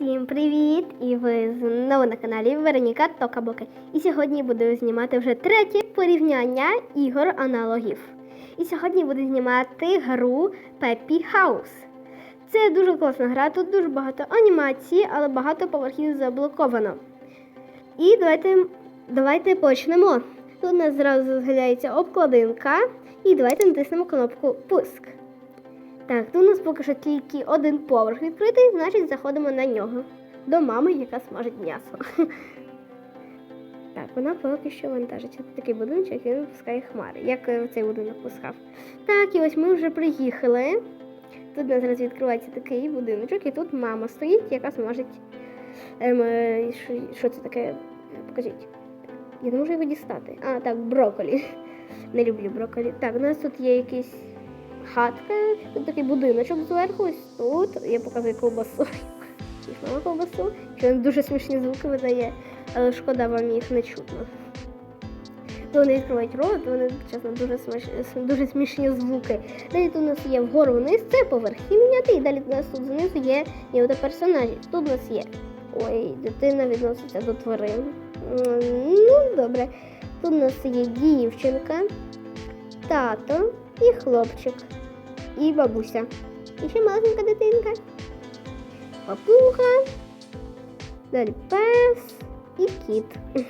Всім привіт! І ви знову на каналі Вероніка Токабоки. І сьогодні буду знімати вже третє порівняння ігор аналогів. І сьогодні буду знімати гру Peppy House. Це дуже класна гра, тут дуже багато анімації, але багато поверхів заблоковано. І давайте, давайте почнемо. Тут у нас зразу з'являється обкладинка, і давайте натиснемо кнопку Пуск. Так, тут у нас поки що тільки один поверх відкритий, значить заходимо на нього. До мами, яка смажить м'ясо. Так, вона поки що вантажить. Це такий будиночок, він випускає хмари, як е, цей будинок пускав. Так, і ось ми вже приїхали. Тут у нас зараз відкривається такий будиночок, і тут мама стоїть, яка смажить. Ем, е, що, це таке? Покажіть. Я не можу його дістати. А, так, брокколі. Не люблю брокколі. Так, у нас тут є якийсь хатка, такий будиночок зверху, ось тут я показую ковбасу. Смішно ковбасу, що дуже смішні звуки видає, але шкода вам їх не чутно. Коли вони відкривають рот, вони чесно дуже сміш... дуже смішні звуки. Далі тут у нас є вгору вниз, це поверхи міняти, і далі у нас тут знизу є ніби персонажі. Тут у нас є. Ой, дитина відноситься до тварин. Ну, добре. Тут у нас є дівчинка, тато і хлопчик і бабуся. І ще маленька дитинка. Папуга. Далі пес і кіт.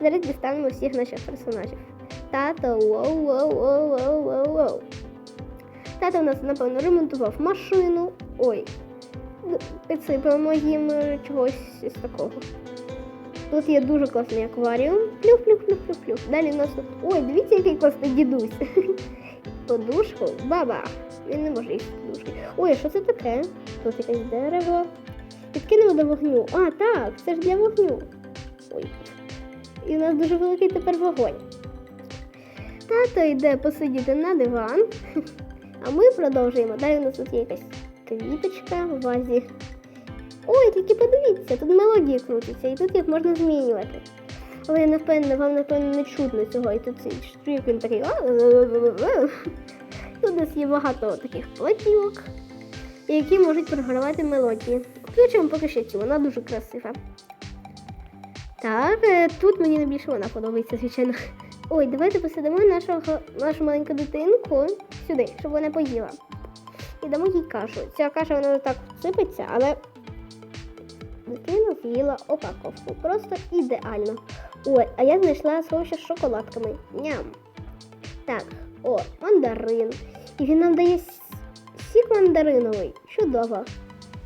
Зараз дістанемо всіх наших персонажів. Тато, воу, воу, воу, воу, воу, воу. Тато у нас, напевно, ремонтував машину. Ой, підсипаємо їм чогось із такого. Тут є дуже класний акваріум. Плюх, плюх, плюх, плюх, плюх. Далі у нас тут. Ой, дивіться, який класний дідусь. Подушку, баба. Він не може їсти подушки. Ой, що це таке? Тут якесь дерево. Підкинемо до вогню. А, так, це ж для вогню. Ой. І у нас дуже великий тепер вогонь. Тато йде посидіти на диван, а ми продовжуємо. Далі у нас тут є якась квіточка в вазі. Ой, тільки подивіться, тут мелодії крутяться, і тут їх можна змінювати. Але я не впевнена, вам напевно не чутно цього. І тут штрик, він такий. Тут у нас є багато таких платівок, які можуть програвати мелодії. Включимо поки що цю, вона дуже красива. Так, е, тут мені найбільше вона подобається, звичайно. Ой, давайте посадимо нашого, нашу маленьку дитинку сюди, щоб вона поїла. І дамо їй кашу. Ця каша вона так сипеться, але дитина з'їла упаковку. Просто ідеально. Ой, а я знайшла сховище з шоколадками. Ням. Так, о, мандарин. І він нам дає сік мандариновий. Чудово.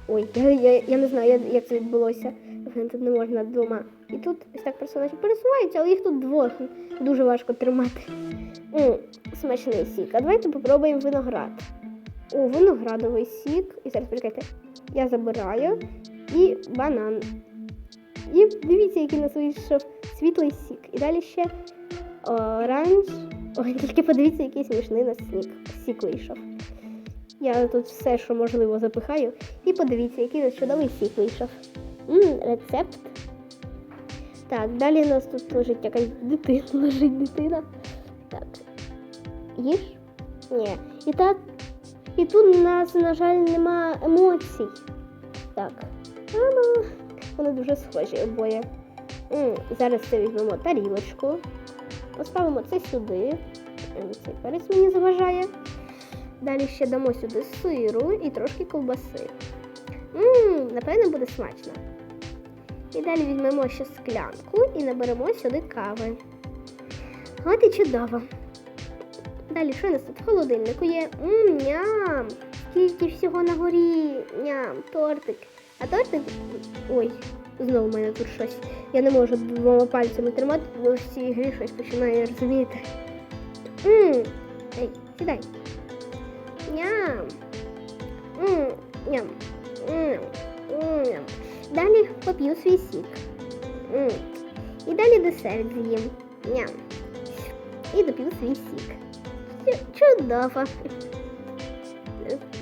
Ой, я, я, я не знаю, як- це відбулося. Тут не можна вдома. І тут ось так персонажі пересуваються, але їх тут двох дуже важко тримати. м смачний сік. А давайте попробуємо виноград. О, виноградовий сік. І зараз почекайте. Я забираю. І банан. І дивіться, у нас вийшов світлий сік. І далі ще оранж. Ой, тільки подивіться, який смішний у нас сік. Сік вийшов. Я тут все, що можливо, запихаю. І подивіться, який нас чудовий сік вийшов. М, рецепт. Так, далі у нас тут лежить якась дитина. Лежить дитина. Так. Їж? Ні. І так. І тут у нас, на жаль, нема емоцій. Так. Ано. Вони дуже схожі обоє. М, Зараз це візьмемо тарілочку. Поставимо це сюди. Ем, Цей перець мені заважає. Далі ще дамо сюди сиру і трошки ковбаси. Ммм, напевно, буде смачно. І далі візьмемо ще склянку і наберемо сюди кави. От і чудово. Далі, що у нас тут в холодильнику є? Ммм, ням! Скільки всього на горі. Ням, тортик. А тортик. Ой, знову в мене тут щось. Я не можу двома пальцями тримати, бо в цій грі щось починає розуміти. Ммм, ей, сідай. Ням. М, Ням. М, Ням. Далі поп'ю свій сік. М. І далі десерт з'їм. Ням. І доп'ю свій сік. Чудово.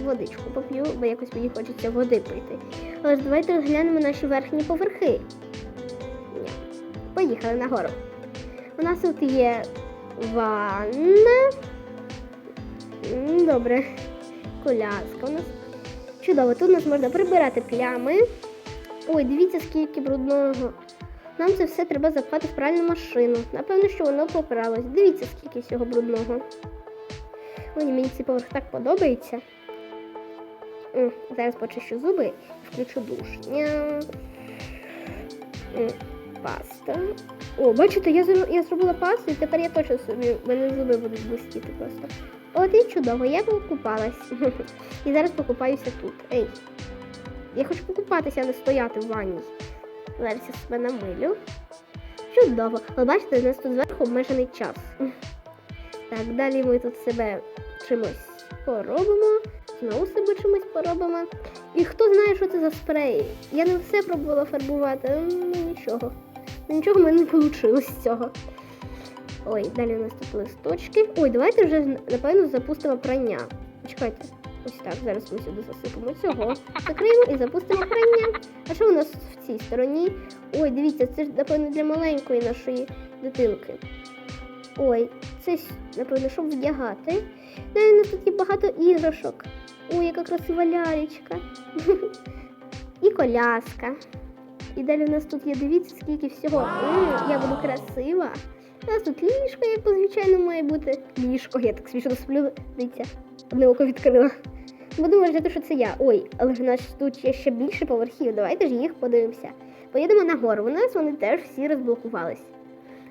Водичку поп'ю, бо якось мені хочеться води пити. Але давайте розглянемо наші верхні поверхи. Ням. Поїхали нагору. У нас тут є ванна. Добре. Коляска у нас. Чудово, тут у нас можна прибирати плями. Ой, дивіться, скільки брудного. Нам це все треба запхати в пральну машину. Напевно, що воно поправилось. Дивіться, скільки всього брудного. Ой, мені цей поверх так подобається. Зараз почищу зуби і включу душ. Паста. О, бачите, я, я зробила пасту, і тепер я точно собі, в мене зуби будуть блистіти просто. От і чудово, я покупалась. І зараз покупаюся тут. Ей. Я хочу покупатися, а не стояти в ванні. Зараз я себе намилю. Чудово. Ви бачите, у нас тут зверху обмежений час. Так, далі ми тут себе чимось поробимо. Знову себе чимось поробимо. І хто знає, що це за спрей? Я не все пробувала фарбувати, але ну, нічого. Нічого в мене не вийшло з цього. Ой, далі у нас тут листочки. Ой, давайте вже напевно запустимо прання. Чекайте. Ось так, зараз ми сюди засипемо цього. Закриємо і запустимо прання. А що у нас в цій стороні? Ой, дивіться, це ж, напевно, для маленької нашої дитинки. Ой, це, напевно, щоб вдягати. Далі у нас тут є багато іграшок. Ой, яка красива лялечка. І коляска. І далі у нас тут є, дивіться, скільки всього. М, я буду красива. У нас тут ліжко, як по-звичайно має бути. Ліжко, я так смішно сплю. Дивіться, одне око відкрила. Буду вважати, що це я. Ой, але ж у нас тут є ще більше поверхів. Давайте ж їх подивимося. Поїдемо нагору. У нас вони теж всі розблокувались.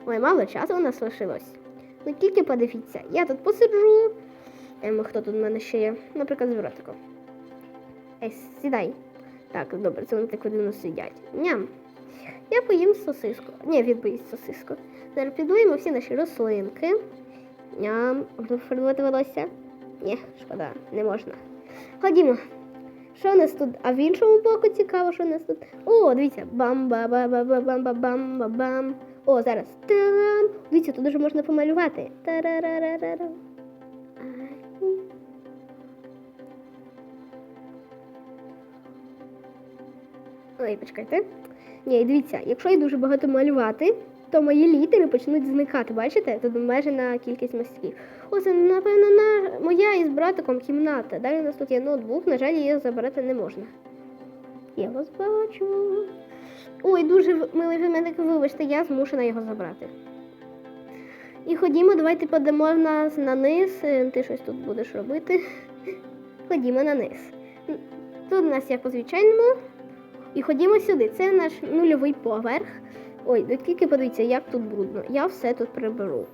Ой, мало часу у нас лишилось. Ну тільки подивіться, я тут посиджу. Ем, хто тут в мене ще є? Наприклад, з братиком. Ей, сідай. Так, добре, це вони так дивно сидять. Ням. Я поїм сосиску. Ні, він поїсть сосиску. Зараз підмиємо всі наші рослинки. Ням. Фарбувати волосся? Ні, шкода, не можна. Ходімо. Що у нас тут? А в іншому боку цікаво, що у нас тут. О, дивіться, бам ба ба ба ба бам ба бам ба бам О, зараз. Тарам. Дивіться, тут дуже можна помалювати. Тарарарарарам. Ой, почекайте. Ні, дивіться, якщо я дуже багато малювати, то мої літери почнуть зникати. Бачите? Тут обмежена кількість мазків. Ось, напевно, на моя із братиком кімната. Далі у нас тут є ноутбук, на жаль, її забрати не можна. Я вас бачу. Ой, дуже милий вименник, вибачте, я змушена його забрати. І ходімо, давайте подамо нас на низ. Е, Ти щось тут будеш робити. Ходімо на низ. Тут у нас є по звичайному. І ходімо сюди. Це наш нульовий поверх. Ой, ну тільки подивіться, як тут брудно. Я все тут приберу.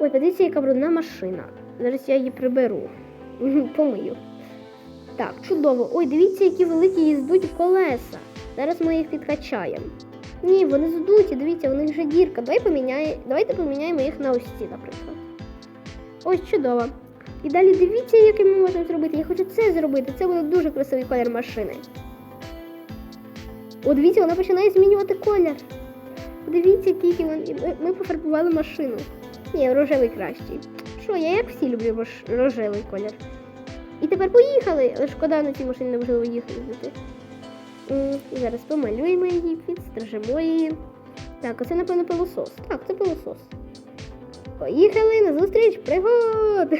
Ой, подивіться, яка брудна машина. Зараз я її приберу. Помию. Так, чудово. Ой, дивіться, які великі їздуть колеса. Зараз ми їх підкачаємо. Ні, вони здуті, дивіться, у них вже дірка. Давай поміняє... Давайте поміняємо їх на ось наприклад. Ось чудово. І далі дивіться, який ми можемо зробити. Я хочу це зробити. Це буде дуже красивий колір машини. О, дивіться, вона починає змінювати колір. Дивіться, тільки ми, пофарбували машину. Ні, рожевий кращий. Що, я як всі люблю рожевий колір. І тепер поїхали. Але шкода на цій машині неможливо їхати. Зараз помалюємо її, підстрижемо її. Так, оце, напевно, пилосос. Так, це пилосос. Поїхали на зустріч пригод.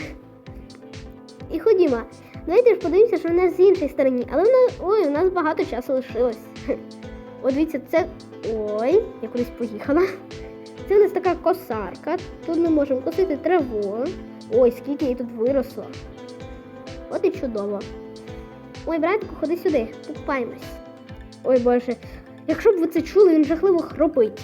І ходімо. Давайте ж подивимося, що в нас з іншої сторони. Але в нас, ой, у нас багато часу лишилось. От дивіться, це. Ой, я кудись поїхала. Це у нас така косарка. Тут ми можемо косити траву. Ой, скільки її тут виросло. От і чудово. Ой, братику, ходи сюди, покупаємось. Ой Боже, якщо б ви це чули, він жахливо хропить.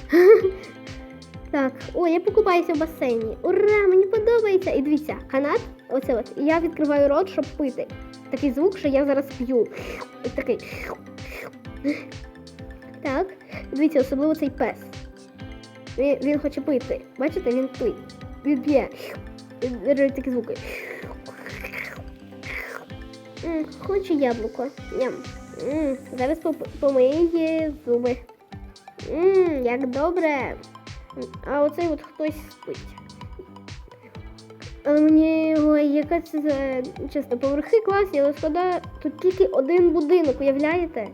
Так, ой, я покупаюся в басейні. Ура, мені подобається. І дивіться, канат, оце от. І я відкриваю рот, щоб пити. Такий звук, що я зараз п'ю. Ось такий. Так, дивіться, особливо цей пес. Він, він хоче пити. Бачите, він пить. Він п'є. Такі звуки. М, Хочу яблуко. Ням. М, Зараз помиє зуби. М, Як добре. А оцей от хтось спить. Але мені ой, яка це за чесно, поверхи класні, але шкода, тут тільки один будинок, уявляєте?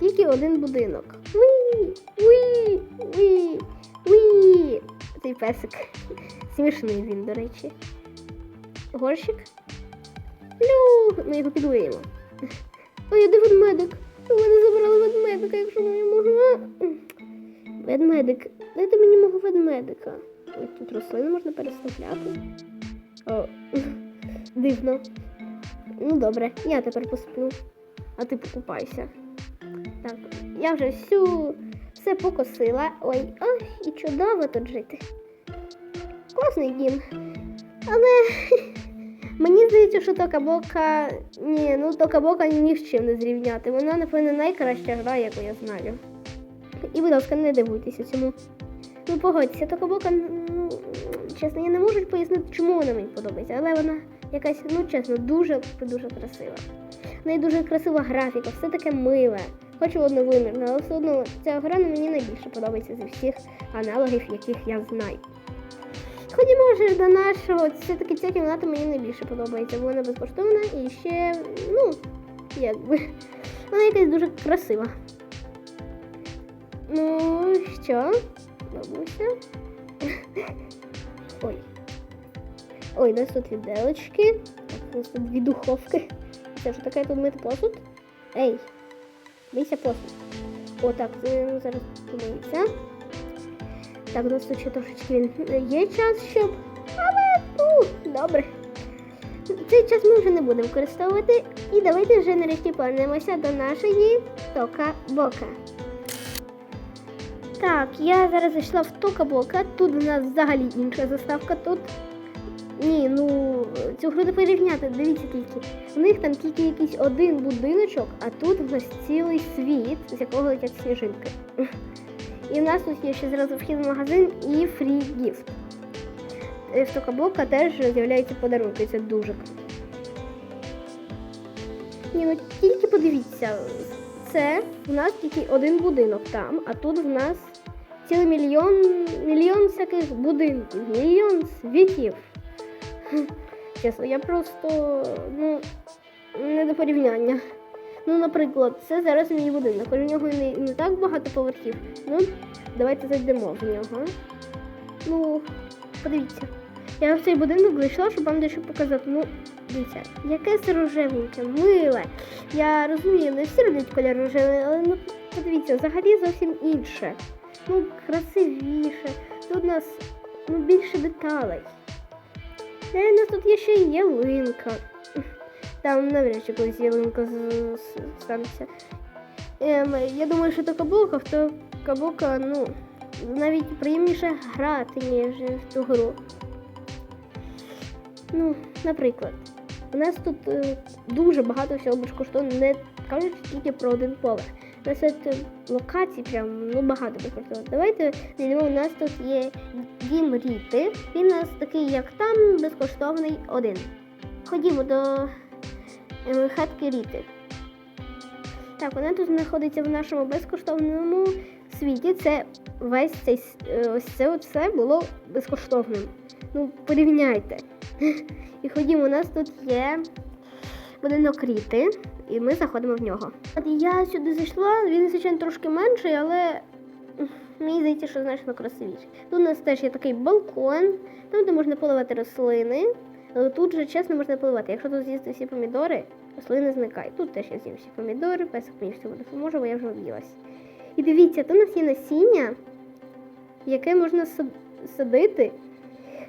Тільки один будинок. Уі, уі, уі, уі. Цей песик. Смішний він, до речі. Горщик. Лю, ми його підлуємо. Ой, де ведмедик? Мене забрали ведмедика, якщо мені можна. Ведмедик. Дайте мені мого ведмедика. Ой, тут рослини можна переставляти. О, дивно. Ну добре, я тепер посплю, а ти покупайся. Так, я вже всю все покосила. Ой, ой, і чудово тут жити. Класний дім. Але мені здається, що Токабока. Ні, ну Токабока ні з чим не зрівняти. Вона, напевно, найкраща гра, яку я знаю. І, будь ласка, не дивуйтеся цьому. Ну, погодьтеся, Токабока, ну, чесно, я не можу пояснити, чому вона мені подобається, але вона якась, ну чесно, дуже дуже красива. В неї дуже красива графіка, все таке миле. Хоч і одновимірно, але все одно ця гра мені найбільше подобається зі всіх аналогів, яких я знаю. Ходімо вже до нашого, все-таки ця кімната мені найбільше подобається, бо вона безкоштовна і ще, ну, якби, вона якась дуже красива. Ну, що? Бабуся. Ой. Ой, у нас тут віделочки. У нас тут дві духовки. Це вже таке тут мити посуд. Ей, мийся посуд. О, так, це зараз помиється. Так, у нас тут ще трошечки він є час, щоб. Але ну, добре. Цей час ми вже не будемо використовувати. І давайте вже нарешті повернемося до нашої тока-бока. Так, я зараз зайшла в Тока-бока. Тут у нас взагалі інша заставка. Тут ні, ну цю гру не порівняти. Дивіться тільки. У них там тільки якийсь один будиночок, а тут у нас цілий світ, з якого летять сніжинки. І в нас тут є ще зразу в магазин і фрі гіфт. Е, В теж з'являються подарунки, це дуже. Ні, ну тільки подивіться, це в нас тільки один будинок там, а тут в нас цілий мільйон, мільйон всяких будинків, мільйон світів. Чесно, я просто ну, не до порівняння. Ну, наприклад, це зараз мій будинок. У нього не, не так багато поверхів. Ну, давайте зайдемо в нього. Ну, подивіться. Я в цей будинок зайшла, щоб вам дещо показати. Ну, дивіться, яке це рожевеньке, миле. Я розумію, не всі роблять колір рожевий, але ну подивіться, взагалі зовсім інше. Ну, красивіше. Тут у нас ну, більше деталей. Е, у нас тут є ще й ялинка. Там навряд чи колись ялинка станеться. Ем, я думаю, що то кабука, то кабука, ну, навіть приємніше грати, ніж в цю гру. Ну, наприклад, у нас тут е, дуже багато всього безкоштовно, не кажучи тільки про один поверх. У нас тут е, локацій прям ну, багато безкоштовно. Давайте знайдемо, у нас тут є дім Ріти. Він у нас такий, як там, безкоштовний один. Ходімо до хатки Ріти. Так, вона тут знаходиться в нашому безкоштовному світі. Це весь цей е, ось це оце було безкоштовним. Ну, порівняйте. І ходімо, у нас тут є будинок Ріти, і ми заходимо в нього. От я сюди зайшла, він, звичайно, трошки менший, але мені здається, що значно красивіший. Тут у нас теж є такий балкон, там де можна поливати рослини. Але тут же чесно можна поливати. Якщо тут з'їсти всі помідори, рослини зникають. Тут теж я з'їм всі помідори, песик мені всього допоможе, бо я вже об'їлась. І дивіться, тут у нас є насіння, яке можна садити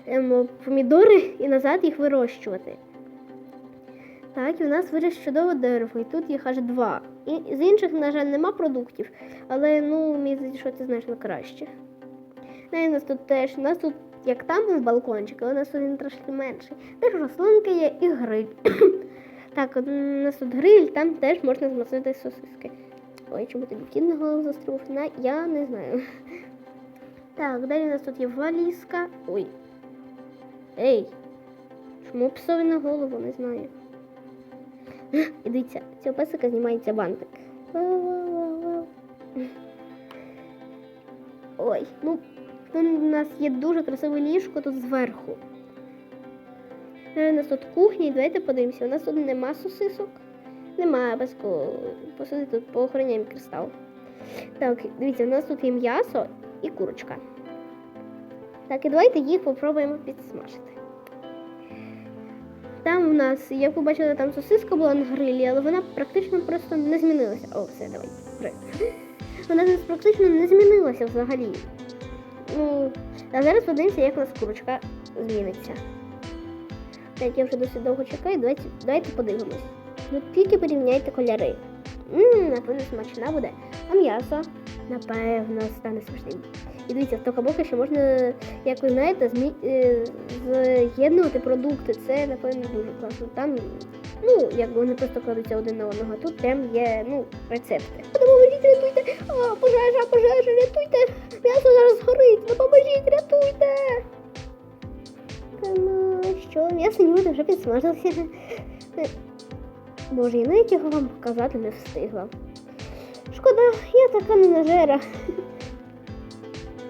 ем, помідори і назад їх вирощувати. Так, і в нас виріс чудове дерево, і тут їх аж два. І з інших, на жаль, нема продуктів, але ну, мені що це значно краще. І у нас тут теж, у нас тут, як там був балкончик, але у нас він трошки менший. Теж рослинки є і гриль. так, у нас тут гриль, там теж можна змастити сосиски. Ой, чому тобі кіт на голову заструв? На, я не знаю. Так, далі у нас тут є валізка. Ой. Ей! Чому псові на голову, не знаю. І дивіться, цього песика знімається бантик. Ой, ну тут у нас є дуже красиве ліжко тут зверху. Е, У нас тут кухня, і давайте подивимося. У нас тут нема сосисок. Немає безко. Посади тут поохороняємо кристал. Так, дивіться, у нас тут є м'ясо і курочка. Так, і давайте їх попробуємо підсмажити. Там у нас, як ви бачили, там сосиска була на грилі, але вона практично просто не змінилася. О, все, давай. гри. Вона практично не змінилася взагалі. Ну, а зараз подивимося, як у нас курочка зміниться. Так, я вже досить довго чекаю, давайте, давайте подивимось. Ну тільки порівняйте кольори. Ммм, напевно, смачна буде. А м'ясо, напевно, стане смачним. І дивіться, в токабока ще можна, як ви знаєте, е, з'єднувати продукти. Це, напевно, дуже класно. Там, ну, якби вони просто кладуться один на одного. Тут прям є, ну, рецепти. Допоможіть, рятуйте! А, пожежа, пожежа, рятуйте! М'ясо зараз горить! Допоможіть, рятуйте! Та ну, що, м'ясо ніби вже підсмажилося. Боже, я навіть його вам показати не встигла. Шкода, я така не нажера.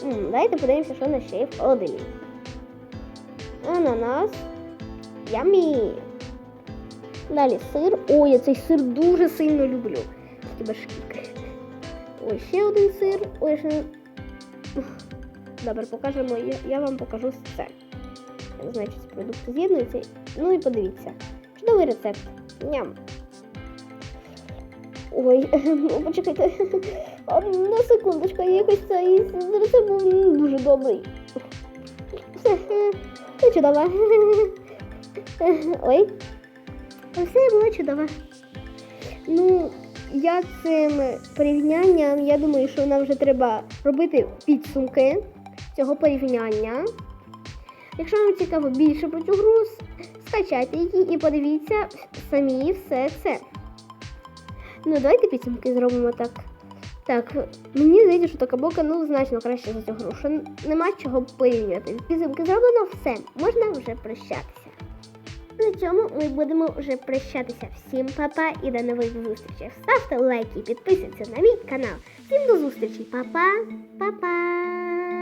Давайте подивимося, що у нас ще є в холодильнику. Ананас. Ямі. Далі сир. Ой, я цей сир дуже сильно люблю. Ой, ще один сир. Ой, ще... Добре, покажемо. Я, вам покажу це. Ці продукти з'єднуються. Ну і подивіться. Чудовий рецепт. Ням. Ой, почекайте. Одна секундочка, я якось цей рецепт був дуже добрий. Все, все чудово. Ой. Все було чудово. Ну, я цим порівнянням, я думаю, що нам вже треба робити підсумки цього порівняння. Якщо вам цікаво більше про цю гру, скачайте її і подивіться самі все це. Ну, давайте підсумки зробимо так. Так, мені здається, що така бока ну значно краще за цю гру. Що нема чого порівнювати. Підсумки зроблено все. Можна вже прощатися. На цьому ми будемо вже прощатися. Всім па-па і до нових зустрічей. Ставте лайки, підписуйтесь на мій канал. Всім до зустрічі, па-па, па-па.